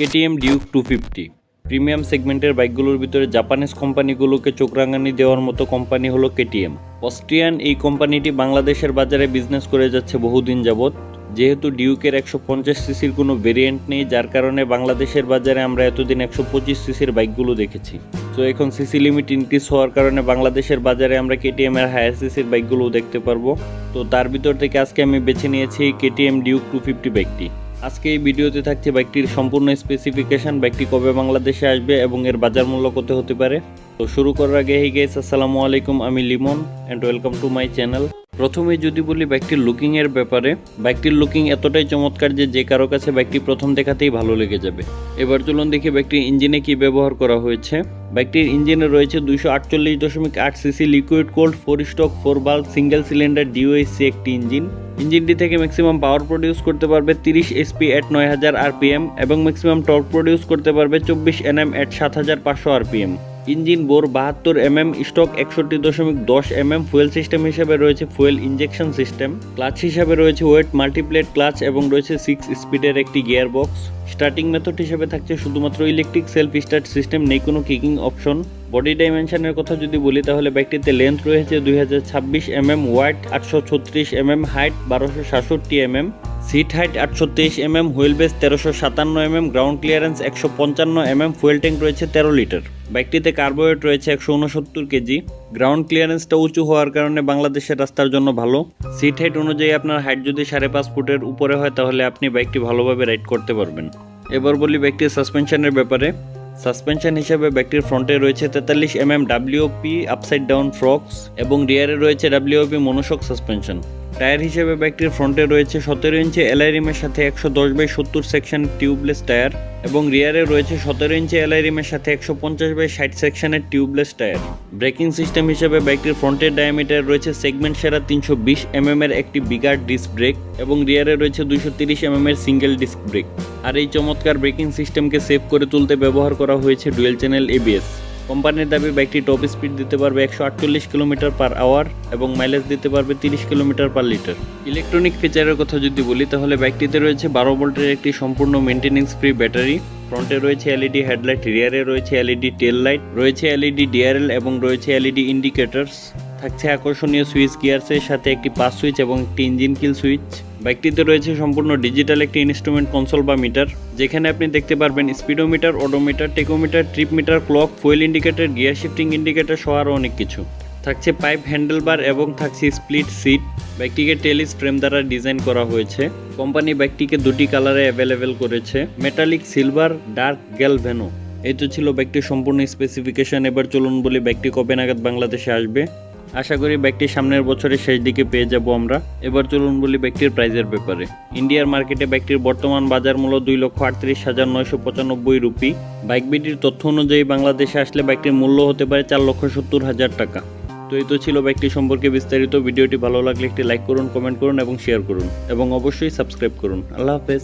KTM Duke two fifty. Premium সেগমেন্টের বাইকগুলোর ভিতরে জাপানিজ কোম্পানিগুলোকে চোখরাঙানি দেওয়ার মতো কোম্পানি হলো কেটিএম। অস্ট্রিয়ান এই কোম্পানিটি বাংলাদেশের বাজারে বিজনেস করে যাচ্ছে বহুদিন যাবৎ। যেহেতু ডিউকের একশো পঞ্চাশ সিসির কোনো ভেরিয়েন্ট নেই, যার কারণে বাংলাদেশের বাজারে আমরা এতদিন একশো পঁচিশ সিসির বাইকগুলো দেখেছি। তো এখন সিসি লিমিট ইনক্রিজ হওয়ার কারণে বাংলাদেশের বাজারে আমরা কেটিএম এর হায়ার সিসির বাইকগুলো দেখতে পারব। তো তার ভিতর থেকে আজকে আমি বেছে নিয়েছি কেটিএম ডিউক টু ফিফটি বাইকটি। আজকে এই ভিডিওতে থাকছে বাইকটির সম্পূর্ণ স্পেসিফিকেশন বাইকটি কবে বাংলাদেশে আসবে এবং এর বাজার মূল্য কত হতে পারে। তো শুরু করার আগে হে গেস আসসালামু আলাইকুম, আমি Limon and welcome to my channel প্রথমে যদি বলি বাইকটির লুকিং এর ব্যাপারে বাইকটির লুকিং এতটাই চমৎকার যে যে কারও কাছে বাইকটি প্রথম দেখাতেই ভালো লেগে যাবে। এবার চলুন দেখি বাইকটির ইঞ্জিনে কি ব্যবহার করা হয়েছে। বাইকটির ইঞ্জিনে রয়েছে দুইশো আটচল্লিশ দশমিক আট cc liquid cooled four stroke four bulb single cylinder DOHC একটি ইঞ্জিন ইঞ্জিনটি থেকে ম্যাক্সিমাম পাওয়ার প্রডিউস করতে পারবে তিরিশ এসপি এট নয় হাজার আরপিএম এবং ম্যাক্সিমাম টর্ক প্রডিউস করতে পারবে চব্বিশ এনএম এট সাত হাজার পাঁচশো আরপিএম ইঞ্জিন বোর বাহাত্তর এমএম স্টক একষট্টি দশমিক দশ এমএম ফুয়েল সিস্টেম হিসেবে রয়েছে ফুয়েল ইঞ্জেকশন সিস্টেম ক্লাচ হিসাবে রয়েছে ওয়েট মাল্টিপ্লেট ক্লাচ এবং রয়েছে সিক্স স্পিডের একটি গিয়ার বক্স স্টার্টিং মেথড হিসেবে থাকছে শুধুমাত্র ইলেকট্রিক সেলফ স্টার্ট সিস্টেম নেই কোনো কিকিং অপশন বডি ডাইমেনশনের কথা যদি বলি, তাহলে ব্যাগটিতে লেন্থ রয়েছে দুই হাজার ছাব্বিশ এমএম ওয়াইড আটশো ছত্রিশ এমএম হাইট বারোশো সাতষট্টি এমএম সিট হাইট আটশো তেইশ এমএম হুইল বেস তেরোশো সাতান্ন এমএম গ্রাউন্ড ক্লিয়ারেন্স একশো পঞ্চান্ন এমএম ফুয়েল ট্যাঙ্ক রয়েছে তেরো লিটার ব্যাগটিতে কার্বোয়েট রয়েছে একশো উনসত্তর কেজি গ্রাউন্ড ক্লিয়ারেন্সটা উঁচু হওয়ার কারণে বাংলাদেশের রাস্তার জন্য ভালো। সিট হাইট অনুযায়ী আপনার হাইট যদি সাড়ে পাঁচ ফুটের উপরে হয়, তাহলে আপনি বাইকটি ভালোভাবে রাইড করতে পারবেন। এবার বলি বাইকটির সাসপেনশনের ব্যাপারে। সাসপেনশন হিসেবে ব্যাগটির ফ্রন্টে রয়েছে তেতাল্লিশ M M WP upside down forks এবং রিয়ারে রয়েছে ডাব্লিউপি মনোশক সাসপেনশন টায়ার হিসেবে ব্যাগটির ফ্রন্টে রয়েছে সতেরো ইঞ্চি এলআইরিমের সাথে একশো দশ বাই সত্তর সেকশন টিউবলেস টায়ার এবং রিয়ারে রয়েছে সতেরো ইঞ্চি এলআইরিমের সাথে একশো পঞ্চাশ বাই ষাট সেকশনের টিউবলেস টায়ার। ব্রেকিং সিস্টেম হিসেবে বাইকটির ফ্রন্টের ডায়ামিটার রয়েছে সেগমেন্ট সেরা তিনশো বিশ এমএম এর একটি বিগার ডিস্ক ব্রেক এবং রিয়ারে রয়েছে দুইশো তিরিশ এমএম এর সিঙ্গেল ডিস্ক ব্রেক। আর এই চমৎকার ব্রেকিং সিস্টেমকে সেভ করে তুলতে ব্যবহার করা হয়েছে ডুয়েল চ্যানেল এবিএস কোম্পানির দাবি, বাইকটি টপ স্পিড দিতে পারবে একশো আটচল্লিশ কিলোমিটার পার আওয়ার এবং মাইলেজ দিতে পারবে তিরিশ কিলোমিটার পার লিটার। ইলেকট্রনিক ফিচারের কথা যদি বলি, তাহলে বাইকটিতে রয়েছে বারো ভোল্টের একটি সম্পূর্ণ মেনটেনেন্স ফ্রি ব্যাটারি ফ্রন্টে রয়েছে এলইডি হেডলাইট রিয়ারে রয়েছে এলইডি টেল লাইট রয়েছে এলইডি ডিআরএল এবং রয়েছে এলইডি ইন্ডিকেটরস থাকছে আকর্ষণীয় সুইচ গিয়ার্সের সাথে একটি পাস সুইচ এবং একটি ইঞ্জিন কিল সুইচ। বাইকটিতে রয়েছে সম্পূর্ণ ডিজিটাল একটি ইনস্ট্রুমেন্ট কনসোল বা মিটার, যেখানে আপনি দেখতে পারবেন speedometer odometer tachometer, trip meter, clock, fuel indicator, gear shifting indicator সহ আরও অনেক কিছু। থাকছে পাইপ হ্যান্ডেলবার এবং থাকছে স্প্লিট সিট। বাইকটিকে টেলিস ফ্রেম দ্বারা ডিজাইন করা হয়েছে। কোম্পানি বাইকটিকে দুটি কালারে অ্যাভেলেবেল করেছে, মেটালিক সিলভার, ডার্ক গ্যালভেনো এই তো ছিল বাইকটির সম্পূর্ণ স্পেসিফিকেশন। এবার চলুন বলি বাইকটি কবে নাগাদ বাংলাদেশে আসবে। আশা করি ব্যাগটি সামনের বছরের শেষ দিকে পেয়ে যাব আমরা। এবার চলুন বলি বাইকটির প্রাইজের ব্যাপারে। ইন্ডিয়ার মার্কেটে বাইকটির বর্তমান বাজার মূল্য দুই লক্ষ আটত্রিশ হাজার নয়শো পঁচানব্বই রুপি। বাইক বিটির তথ্য অনুযায়ী বাংলাদেশে আসলে বাইকটির মূল্য হতে পারে চার লক্ষ সত্তর হাজার টাকা। তো এই তো ছিল বাইকটি সম্পর্কে বিস্তারিত। ভিডিওটি ভালো লাগলে একটি লাইক করুন, কমেন্ট করুন এবং শেয়ার করুন। এবং অবশ্যই সাবস্ক্রাইব করুন। আল্লাহ হাফেজ।